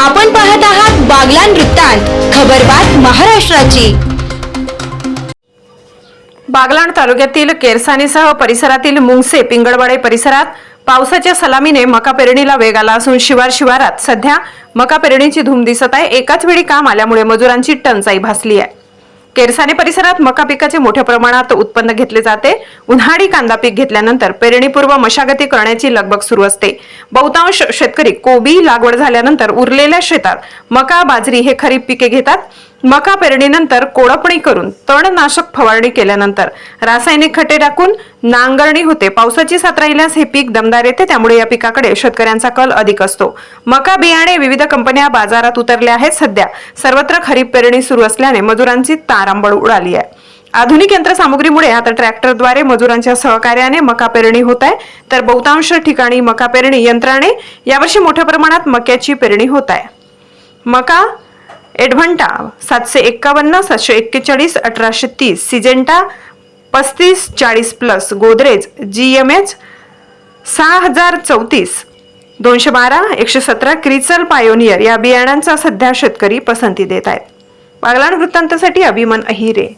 आपण पाहत आहात बागलान वृत्तांत खबरबात महाराष्ट्राची. बागलाण तालुक्यातील केरसानीसह परिसरातील मुंगसे पिंगळवाडे परिसरात पावसाच्या सलामीने मका पेरणीला वेग आला असून शिवार शिवारात सध्या मका पेरणीची धूम दिसत आहे. एकाच वेळी काम आल्यामुळे मजुरांची टंचाई भासली आहे. केरसाने परिसरात मका पिकाचे मोठ्या प्रमाणात उत्पन्न घेतले जाते. उन्हाळी कांदा पीक घेतल्यानंतर पेरणीपूर्व मशागती करण्याची लगबग सुरू असते. बहुतांश शेतकरी कोबी लागवड झाल्यानंतर उरलेल्या शेतात मका बाजरी हे खरीप पिके घेतात. मका पेरणीनंतर कोळपणी करून तणनाशक फवारणी केल्यानंतर रासायनिक खते टाकून नांगरणी होते. पावसाची साथ राहिल्यास हे पीक दमदार येते. त्यामुळे या पिकाकडे शेतकऱ्यांचा कल अधिक असतो. मका बियाणे विविध कंपन्या बाजारात उतरल्या आहेत सध्या. सर्वत्र खरीप पेरणी सुरू असल्याने मजुरांची तारांबळ उडाली आहे. आधुनिक यंत्रसामुग्रीमुळे आता ट्रॅक्टरद्वारे मजुरांच्या सहकार्याने मका पेरणी होत आहे. तर बहुतांश ठिकाणी मका पेरणी यंत्राने यावर्षी मोठ्या प्रमाणात मक्याची पेरणी होत आहे. मका एडव्हंटा सातशे एक्कावन्न सातशे एक्केचाळीस अठराशे तीस सिजेंटा पस्तीस चाळीस plus Godrej G M H सहा हजार चौतीस दोनशे बारा एकशे सतरा क्रिचल पायोनियर या बियाणांचा सध्या शेतकरी पसंती देत आहेत. बागलाण वृत्तांतासाठी अभिमन अहिरे.